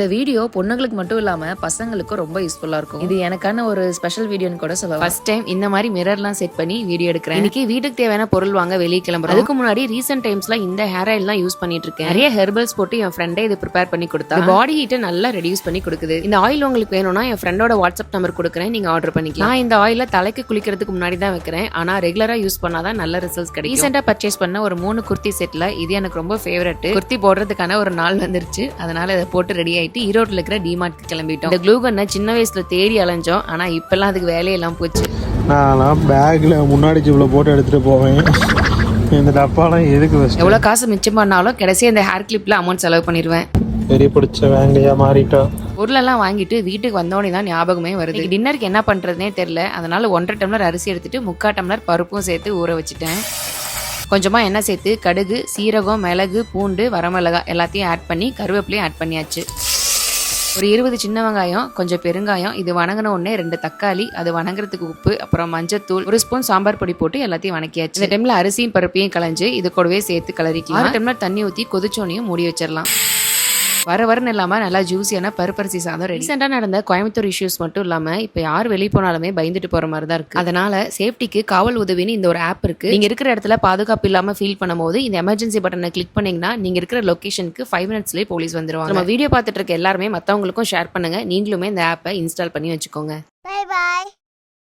இந்த வீடியோ பொண்ணுங்களுக்கு மட்டும் இல்லாம பசங்களுக்கும் ரொம்ப யூஸ்ஃபுல்லா இருக்கும். இது எனக்கான ஒரு ஸ்பெஷல் வீடியோன்னு கூட சொல்லலாம். ஃபர்ஸ்ட் டைம் இந்த மாதிரி மிரர்லாம் செட் பண்ணி வீடியோ எடுக்கிறேன். இன்னைக்கு வீட்டுக்கு தேவையான பொருள் வாங்க வெளியே கிளம்புறோம். அதுக்கு முன்னாடி ரீசெண்ட் டைம்ஸ்ல இந்த ஹேர் ஆயில் தான் யூஸ் பண்ணிட்டு இருக்கேன். நிறைய ஹெர்பல்ஸ் போட்டு என் ஃப்ரெண்டே இது ப்ரிப்பேர் பண்ணி கொடுத்தா. பாடி ஹீட்டை நல்லா ரெடியூஸ் பண்ணி கொடுக்குது. இந்த ஆயில் உங்களுக்கு வேணும்னா என் ஃப்ரெண்டோட வாட்ஸ்அப் நம்பர் கொடுக்குறேன். நீங்க ஆர்டர் பண்ணிக்கலாம். நான் இந்த ஆயில தலைக்கு குளிக்கிறதுக்கு முன்னாடி தான் வைக்கிறேன். ஆனா ரெகுலரா யூஸ் பண்ணாதான் நல்ல ரிசல்ட்ஸ் கிடைக்கும். ரீசெண்டா பர்ச்சேஸ் பண்ண ஒரு மூணு குர்த்தி செட்ல இது எனக்கு ரொம்ப ஃபேவரட் குர்த்தி போடுறதுக்கான ஒரு நாள் வந்துருச்சு. அதனால இதை போட்டு ரெடி ஆயிட்டு ஈரோட்ல இருக்கிற டிமார்ட்க்கு கிளம்பிட்டோம். இந்த க்ளூ கண்ணை சின்ன வயசுல தேடி அலைஞ்சோம். ஆனா இப்பெல்லாம் அதுக்கு வேலையெல்லாம் போச்சு. நான்லாம் பேக்கில் முன்னாடி ஜிப்பில் போட்டு எடுத்துகிட்டு போவேன். இந்த டப்பாலாம் எதுக்கு வச்சு எவ்வளவு காசு மிச்சம் பண்ணாலும் கடைசியா இந்த ஹேர் கிளிப்ல அமௌண்ட் செலவு பண்ணிடுவேன் பெரிய பிடிச்ச வேங்கையா மாறிட்டா பொருளெல்லாம் வாங்கிட்டு வீட்டுக்கு வந்தோடனே தான் ஞாபகமே வருது. டின்னருக்கு என்ன பண்றதுனே தெரியல. அதனால ஒன்றரை டம்ளர் அரிசி எடுத்துட்டு முக்கால் டம்ளர் பருப்பும் சேர்த்து ஊற வச்சுட்டேன். கொஞ்சமாக எண்ணெய் சேர்த்து கடுகு சீரகம் மிளகு பூண்டு வரமிளகாய் எல்லாத்தையும் ஆட் பண்ணி கருவேப்பிலையும் ஆட் பண்ணியாச்சு. ஒரு இருபது சின்ன வெங்காயம் கொஞ்சம் பெருங்காயம் இது வணங்கின உடனே ரெண்டு தக்காளி அது வணங்குறதுக்கு உப்பு அப்புறம் மஞ்சத்தூள் ஒரு ஸ்பூன் சாம்பார் பொடி போட்டு எல்லாத்தையும் வணக்கியாச்சு. இந்த டைம்ல அரிசியும் பருப்பையும் கலைஞ்சு இது கூடவே சேர்த்து கலரிக்கலாம். ஆறு டம்ளர் தண்ணி ஊற்றி கொதிச்சோனையும் மூடி வச்சிடலாம் வர வரன்னு இல்லாமல் நல்லா ஜூஸியான பருப்பரிசி சாதம் ரீசெண்டாக நடந்த கோயம்புத்தூர் இஷ்யூஸ் மட்டும் இல்லாமல் இப்போ யார் வெளியே போனாலுமே பயந்துட்டு போகிற மாதிரி தான் இருக்குது அதனால சேஃப்டிக்கு காவல் உதவின்னு இந்த ஒரு ஆப் இருக்குது நீங்கள் இருக்கிற இடத்துல பாதுகாப்பு இல்லாமல் ஃபீல் பண்ணும்போது இந்த எமர்ஜென்சி பட்டனை கிளிக் பண்ணீங்கன்னா நீங்கள் இருக்கிற லொக்கேஷனுக்கு ஃபைவ் மினிட்ஸ்லேயே போலீஸ் வந்துருவாங்க. நம்ம வீடியோ பார்த்துட்டு இருக்க எல்லாருமே மற்றவங்களுக்கும் ஷேர் பண்ணுங்க. நீங்களுமே இந்த ஆப்பை இன்ஸ்டால் பண்ணி வச்சுக்கோங்க. Bye bye.